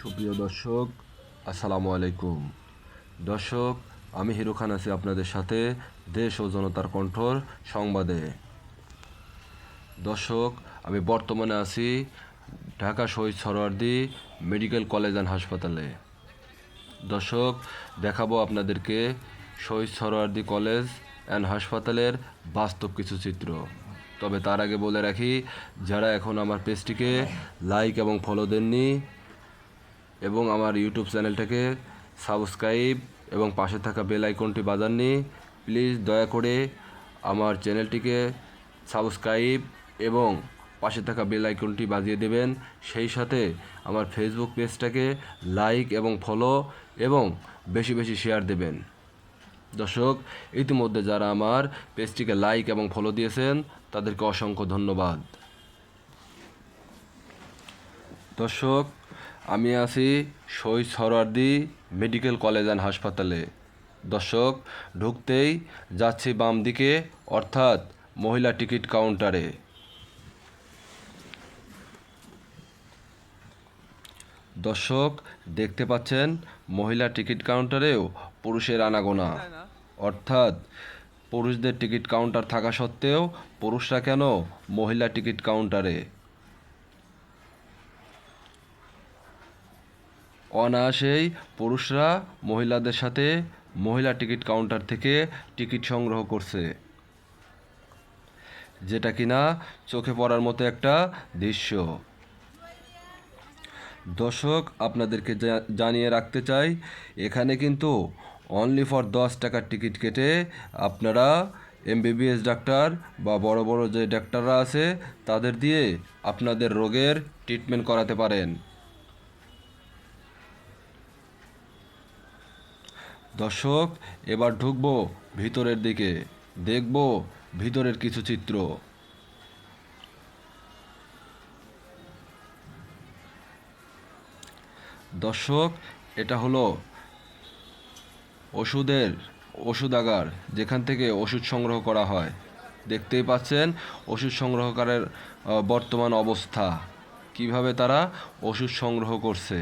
সুপ্রিয় দর্শক, আসসালামু আলাইকুম। দর্শক, আমি হিরো খান আছি আপনাদের সাথে দেশ ও জনতার কণ্ঠর সংবাদে। দর্শক, আমি বর্তমানে আছি Dhaka Shaheed Suhrawardy medical college and হাসপাতালে। দর্শক, দেখাবো আপনাদেরকে শহীদ সরোয়ার্দি কলেজ অ্যান্ড হাসপাতালের বাস্তব কিছু চিত্র। তবে তার আগে বলে রাখি, যারা এখন আমার পেজটিকে লাইক এবং ফলো দেননি এবং আমার ইউটিউব চ্যানেলটাকে সাবস্ক্রাইব এবং পাশে থাকা বেল আইকনটি বাজাননি, প্লিজ দয়া করে আমার চ্যানেলটিকে সাবস্ক্রাইব এবং পাশে থাকা বেল আইকনটি বাজিয়ে দেবেন। সেই সাথে আমার ফেসবুক পেজটাকে লাইক এবং ফলো এবং বেশি বেশি শেয়ার দেবেন। দর্শক, ইতিমধ্যে যারা আমার পেজটিকে লাইক এবং ফলো দিয়েছেন, তাদেরকে অসংখ্য ধন্যবাদ। দর্শক আমি আছি Shaheed Suhrawardy medical college and হাসপাতালে। দর্শক, ঢুকতেই যাচ্ছি বাম দিকে, অর্থাৎ মহিলা টিকিট কাউন্টারে। দর্শক, দেখতে পাচ্ছেন, মহিলা টিকিট কাউন্টারেও পুরুষের আনাগোনা। অর্থাৎ, পুরুষদের টিকিট কাউন্টার থাকা সত্ত্বেও পুরুষরা কেন মহিলা টিকিট কাউন্টারে? অনায়াসেই পুরুষরা মহিলাদের সাথে মহিলা টিকিট কাউন্টার থেকে টিকিট সংগ্রহ করছে। যেটা কিনা চোখে পড়ার মতো একটা দৃশ্য। দর্শক, আপনাদেরকে জানিয়ে রাখতে চাই, এখানে কিন্তু অনলি ফর দশ টাকার টিকিট কেটে আপনারা এমবিবিএস ডাক্তার বা বড় বড় যে ডাক্তাররা আছে, তাদের দিয়ে আপনাদের রোগের ট্রিটমেন্ট করাতে পারেন। দর্শক, এবার ঢুকবো ভিতরের দিকে। দেখব ভিতরের কিছু চিত্র। দর্শক, এটা হলো ওষুধের ওষুধাগার যেখান থেকে ওষুধ সংগ্রহ করা হয়। দেখতেই পাচ্ছেন ওষুধ সংগ্রহকারের বর্তমান অবস্থা। কীভাবে তারা ওষুধ সংগ্রহ করছে।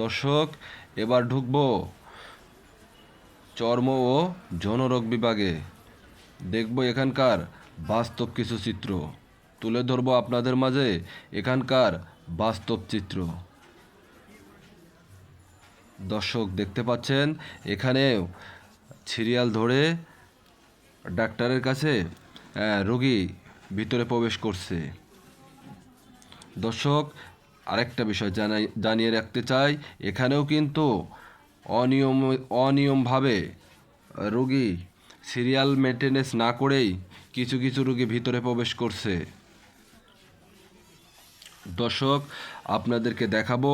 দর্শক, এবার ঢুকবো চর্ম ও যৌনরোগ বিভাগে। দেখব এখানকার বাস্তব কিছু চিত্র। তুলে ধরবো আপনাদের মাঝে এখানকার বাস্তব চিত্র। দর্শক, দেখতে পাচ্ছেন এখানে সিরিয়াল ধরে ডাক্তারের কাছে রোগী ভিতরে প্রবেশ করছে। দর্শক আরেকটা বিষয় জানাই জানিয়ে রাখতে চাই, এখানেও কিন্তু অনিয়ম অনিয়মভাবে রোগী সিরিয়াল মেনটেনেন্স না করেই কিছু কিছু রোগী ভিতরে প্রবেশ করছে। দর্শক, আপনাদেরকে দেখাবো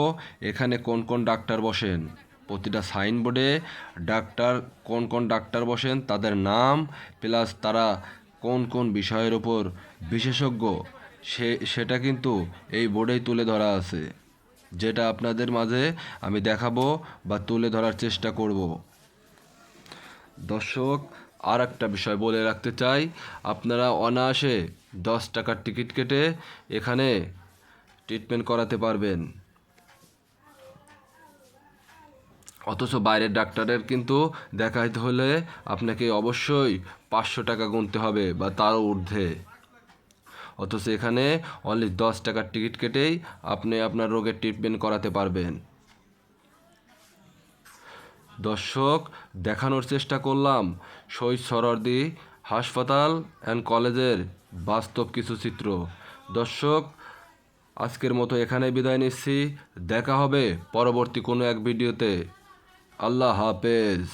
এখানে কোন কোন ডাক্তার বসেন। প্রতিটা সাইনবোর্ডে ডাক্তার কোন কোন ডাক্তার বসেন, তাদের নাম, প্লাস তারা কোন কোন বিষয়ের ওপর বিশেষজ্ঞ সে, সেটা কিন্তু এই বোর্ডেই তুলে ধরা আছে। যেটা আপনাদের মাঝে আমি দেখাবো বা তুলে ধরার চেষ্টা করব। দর্শক আর একটা বিষয় বলে রাখতে চাই। আপনারা অনায়াসে দশ টাকার টিকিট কেটে এখানে ট্রিটমেন্ট করাতে পারবেন। অথচ বাইরের ডাক্তারের কিন্তু দেখাইতে হলে আপনাকে অবশ্যই পাঁচশো টাকা গুনতে হবে বা তারও ঊর্ধ্বে। অথচ এখানে অনলি দশ টাকার টিকিট কেটেই আপনি আপনার রোগের ট্রিটমেন্ট করাতে পারবেন। দর্শক, দেখানোর চেষ্টা করলাম। শহীদ সরদি হাসপাতাল অ্যান্ড কলেজের বাস্তব কিছু চিত্র। দর্শক, আজকের মতো এখানে বিদায় নিচ্ছি। দেখা হবে পরবর্তী কোনো এক ভিডিওতে। আল্লাহ হাফেজ।